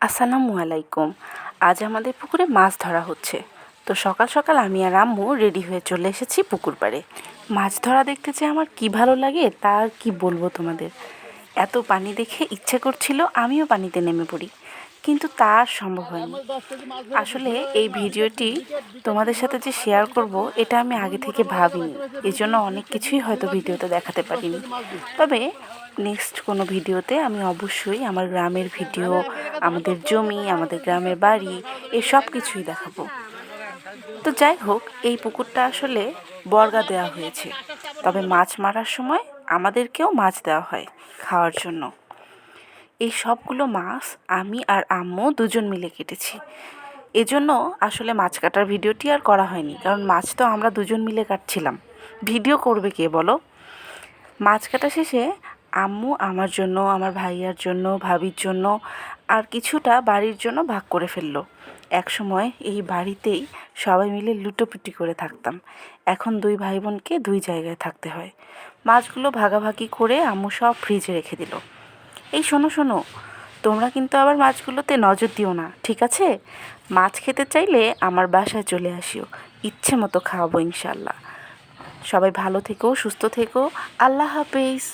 আসসালামু আলাইকুম। আজ আমাদের পুকুরে মাছ ধরা হচ্ছে। তো সকাল সকাল আমি আর আম্মু রেডি হয়ে চলে এসেছি পুকুর পাড়ে। মাছ ধরা দেখতে যে আমার কি ভালো লাগে, তা আর কি বলব তোমাদের? এত পানি দেখে ইচ্ছে করছিল আমিও পানিতে নেমে পড়ি। কিন্তু তা আর সম্ভব হয়নি। আসলে এই ভিডিওটি তোমাদের সাথে যে শেয়ার করব, এটা আমি আগে থেকে ভাবিনি। এই জন্য অনেক কিছুই হয়তো ভিডিওতে দেখাতে পারিনি। তবে নেক্সট কোনো ভিডিওতে আমি অবশ্যই আমার গ্রামের ভিডিও, আমাদের জমি, আমাদের গ্রামের বাড়ি এসব কিছুই দেখাবো। তো যাই হোক, এই পুকুরটা আসলে বর্গা দেওয়া হয়েছে। তবে মাছ মারার সময় আমাদেরকেও মাছ দেওয়া হয় খাওয়ার জন্য। এই সবগুলো মাছ আমি আর আম্মু দুজন মিলে কেটেছি। এজন্য আসলে মাছ কাটার ভিডিওটি আর করা হয়নি, কারণ মাছ তো আমরা দুজন মিলে কাটছিলাম। ভিডিও করবে কে বলো? মাছ কাটা শেষে আম্মু আমার জন্য, আমার ভাইয়ার জন্য, ভাবির জন্য আর কিছুটা বাড়ির জন্য ভাগ করে ফেলল। একসময় এই বাড়িতেই সবাই মিলে লুটোপুটি করে থাকতাম। এখন দুই ভাই বোনকে দুই জায়গায় থাকতে হয়। মাছগুলো ভাগাভাগি করে আম্মু সব ফ্রিজে রেখে দিল। এই শোনো শোনো, তোমরা কিন্তু আবার মাছগুলোতে নজর দিও না, ঠিক আছে? মাছ খেতে চাইলে আমার বাসায় চলে আসিও, ইচ্ছে মতো খাওয়াবো ইনশাল্লাহ সবাই ভালো থেকো, সুস্থ থেকো, আল্লাহ হাফেজ।